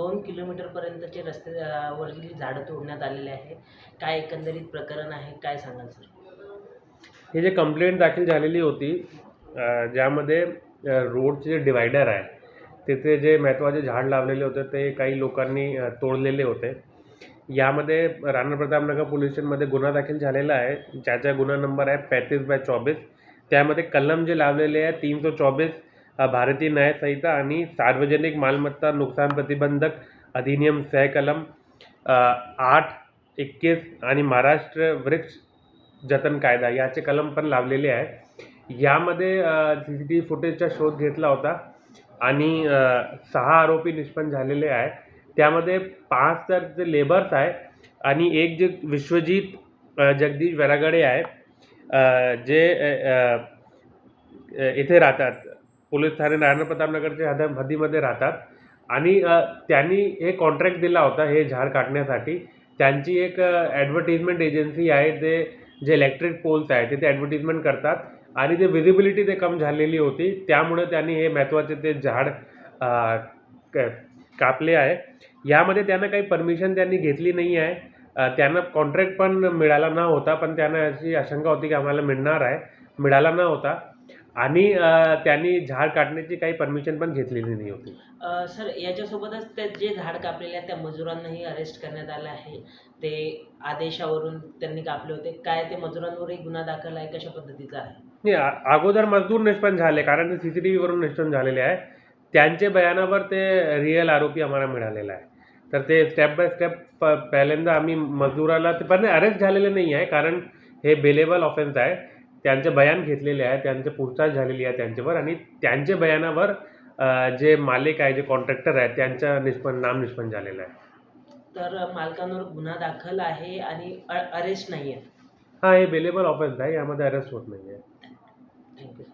दोन किलोमीटरपर्यंतचे रस्ते वरील झाडं तोडण्यात आलेले आहे काय एकंदरीत प्रकरण आहे काय सांगाल सर? हे जे कंप्लेंट दाखल झालेली होती ज्यामध्ये रोडचे जे डिवायडर आहे तिथे जे महत्त्वाचे झाड लावलेले होते ते काही लोकांनी तोडलेले होते. यामध्ये राणा प्रतापनगर पोलीस स्टेशनमध्ये गुन्हा दाखल झालेला आहे. ज्याचा गुन्हा नंबर आहे पैंतीस बाय चौबीस. त्यामध्ये कलम जे लावलेले आहे तीन चोवीस चौबीस भारतीय न्याय संहिता आणि सार्वजनिक मालमत्ता नुकसान प्रतिबंधक अधिनियम सह कलम आठ एकवीस आणि महाराष्ट्र वृक्ष जतन कायदा याचे कलम पण लावलेले आहे यामध्ये सी सी टी व्ही फुटेजचा शोध घेतला होता आणि सहा आरोपी निष्पन्न झालेले आहे त्यामध्ये पाच तर जे लेबर्स आहे आणि एक जे विश्वजीत जगदीश वरागडे आहे जे इथे राहतात. पोलीस ठाणे नारायण प्रतापनगरच्या हद हद्दीमध्ये राहतात. आणि त्यांनी हे कॉन्ट्रॅक्ट दिला होता हे झाड काढण्यासाठी त्यांची एक ॲडव्हर्टिजमेंट एजन्सी आहे जे जे इलेक्ट्रिक पोल्स आहे तिथे ॲडव्हर्टिजमेंट करतात. आणि ते विजिबिलिटी ते कम झालेली होती त्यामुळे त्यांनी हे महत्त्वाचे ते झाड क कापले आहे. यामध्ये त्यांना काही परमिशन त्यांनी घेतली नाही आहे. त्यांना कॉन्ट्रॅक्ट पण मिळाला न होता पण त्यांना अशी आशंका होती की आम्हाला मिळणार आहे. मिळाला न होता. आणि त्यांनी झाड काटण्याची काही परमिशन पण घेतलेली नाही होती. सर याच्यासोबतच ते जे झाड कापलेले आहेत त्या मजुरांनाही अरेस्ट करण्यात आलं आहे. ते आदेशावरून त्यांनी कापले होते. काय ते मजुरांवरही गुन्हा दाखल आहे कशा पद्धतीचा आहे? नाही अगोदर मजदूर निष्पन्न झाले कारण ते सी सी टी व्हीवरून निष्पन्न झालेले आहे. त्यांचे बयानावर ते रिअल आरोपी आम्हाला मिळालेला आहे. तर ते स्टेप बाय स्टेप प पहिल्यांदा आम्ही मजदूराला ते पण अरेस्ट झालेले नाही आहे कारण हे बेलेबल ऑफेन्स आहे. त्यांचे बयान घेतलेले आहे त्यांचे पूछताछ झालेली आहे त्यांच्यावर आणि त्यांच्या बयानावर जे मालिक आहे जे कॉन्ट्रॅक्टर आहे त्यांचं निष्पन्न नाम निष्पन्न झालेलं आहे. तर मालकांवर गुन्हा दाखल आहे आणि अरेस्ट नाही आहे हां हे बेलेबल ऑफेन्स आहे यामध्ये अरेस्ट होत नाही आहे थँक्यू